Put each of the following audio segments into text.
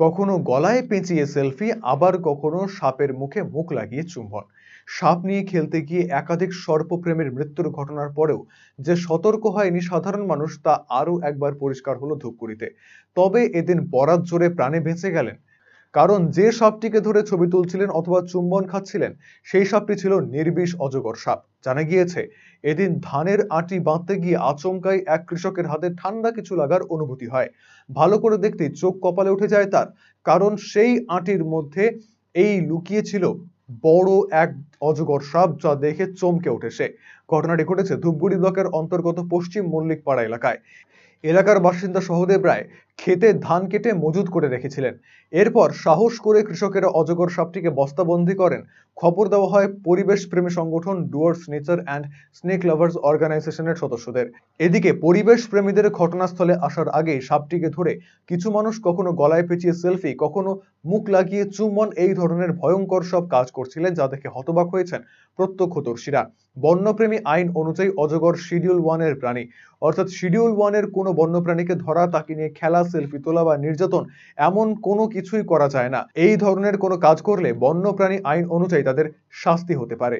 কখনো গলায় পেঁচিয়ে সেলফি, আবার কখনো সাপের মুখে মুখ লাগিয়ে চুম্বন। সাপ নিয়ে খেলতে গিয়ে একাধিক সর্পপ্রেমের মৃত্যুর ঘটনার পরেও যে সতর্ক হয়নি সাধারণ মানুষ তা আরও একবার পরিষ্কার হলো ধূপগুড়িতে। তবে এদিন বরাত জোরে প্রাণে বেঁচে গেলেন কারণ যে সাপটিকে ধরে ছবি তুলছিলেন অথবা চুম্বন খাচ্ছিলেন, সেই সাপটি ছিল নির্বিষ অজগর সাপ। জানা গিয়েছে, এদিন ধানের আটি বাঁধতে গিয়ে আচমকাই এক কৃষকের হাতে ঠান্ডা কিছু লাগার অনুভূতি হয়। ভালো করে দেখতেই চোখ কপালে উঠে যায় তার, কারণ সেই আটির মধ্যে এই লুকিয়ে ছিল বড় এক অজগর সাপ যা দেখে চমকে ওঠে সে। ঘটনাটি ঘটেছে ধূপগুড়ি ব্লকের অন্তর্গত পশ্চিম মল্লিকপাড়া এলাকায়। এলাকার বাসিন্দা সহদেব রায় খেতে ধান কেটে মজুদ করে রেখেছিলেন। এরপর সাহস করে কৃষকেরা অজগর সাপটিকে বস্তাবন্দি করেন। খবর দেওয়া হয় পরিবেশ প্রেমী সংগঠন Dooars nature and snake lovers অর্গানাইজেশনের সদস্যদের। এদিকে পরিবেশ প্রেমীদের ঘটনাস্থলে আসার আগেই সাপটিকে ধরে কিছু মানুষ কখনো গলায় পেঁচিয়ে সেলফি, কখনো মুখ লাগিয়ে চুম্বন, এই ধরনের ভয়ঙ্কর সব কাজ করছিলেন যা দেখে হতবাক হয়েছেন প্রত্যক্ষদর্শীরা। বন্যপ্রেমী আইন অনুযায়ী অজগর শিডিউল ওয়ানের প্রাণী। অর্থাৎ শিডিউল ওয়ানের কোনো বন্যপ্রাণীকে ধরা, তাকে নিয়ে খেলা সেলফি তোলা বা নির্যাতন এমন কোনো কিছুই করা যায় না। এই ধরনের কোনো কাজ করলে বন্যপ্রাণী আইন অনুযায়ী তাদের শাস্তি হতে পারে।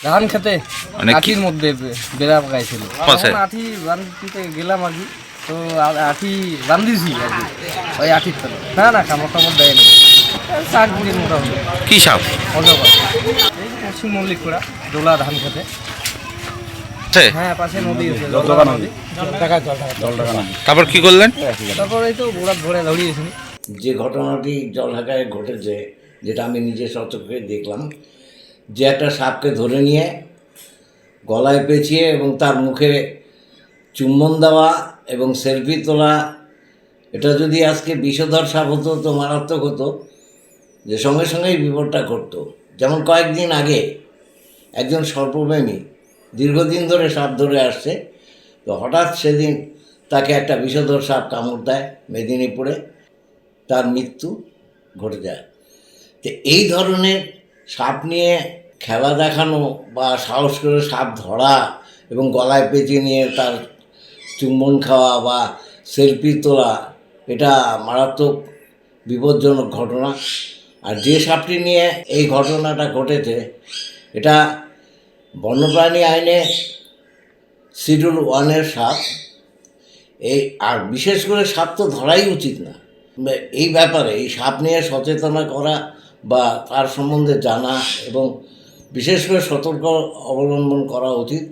ধান খেতে মানে আঠির মধ্যে বেড়া পাকাইছিল আঠি বান্ধিতে গেলাম আর কি। তো আঠি বান্ধিছি আর কি। ওই আঠির তলে। না না কামড় টামড় দেয়নি। চার মোটামুটি কি সাপ অজগর পশ্চিম মল্লিক করা দোলা ধান খেতে। হ্যাঁ পাশে নদী তারপর কি করলেন? তারপর এই তো গোড়া ধরে ধরিয়েছি যে ঘটনাটি জলঢাকায় ঘটেছে যেটা আমি নিজে সচক্ষে দেখলাম যে একটা সাপকে ধরে নিয়ে গলায় পেঁচিয়ে এবং তার মুখে চুম্বন দেওয়া এবং সেলফি তোলা এটা যদি আজকে বিষধর সাপ হতো তো মারাত্মক হতো যে সঙ্গে সঙ্গেই বিপদটা ঘটতো। যেমন কয়েকদিন আগে একজন সর্পপ্রেমী দীর্ঘদিন ধরে সাপ ধরে আসছে। তো হঠাৎ সেদিন তাকে একটা বিষধর সাপ কামড় দেয় মেদিনীপুরে। তার মৃত্যু ঘটে যায়। তো এই ধরনের সাপ নিয়ে খেলা দেখানো বা সাহস করে সাপ ধরা এবং গলায় পেঁচিয়ে নিয়ে তার চুম্বন খাওয়া বা সেলফি তোলা, এটা মারাত্মক বিপজ্জনক ঘটনা। আর যে সাপটি নিয়ে এই ঘটনাটা ঘটেছে এটা বন্যপ্রাণী আইনে শিডিউল ওয়ানের সাপ। এই, আর বিশেষ করে সাপ তো ধরাই উচিত না। এই ব্যাপারে এই সাপ নিয়ে সচেতনা করা বা তার সম্বন্ধে জানা এবং বিশেষ করে সতর্ক অবলম্বন করা উচিত।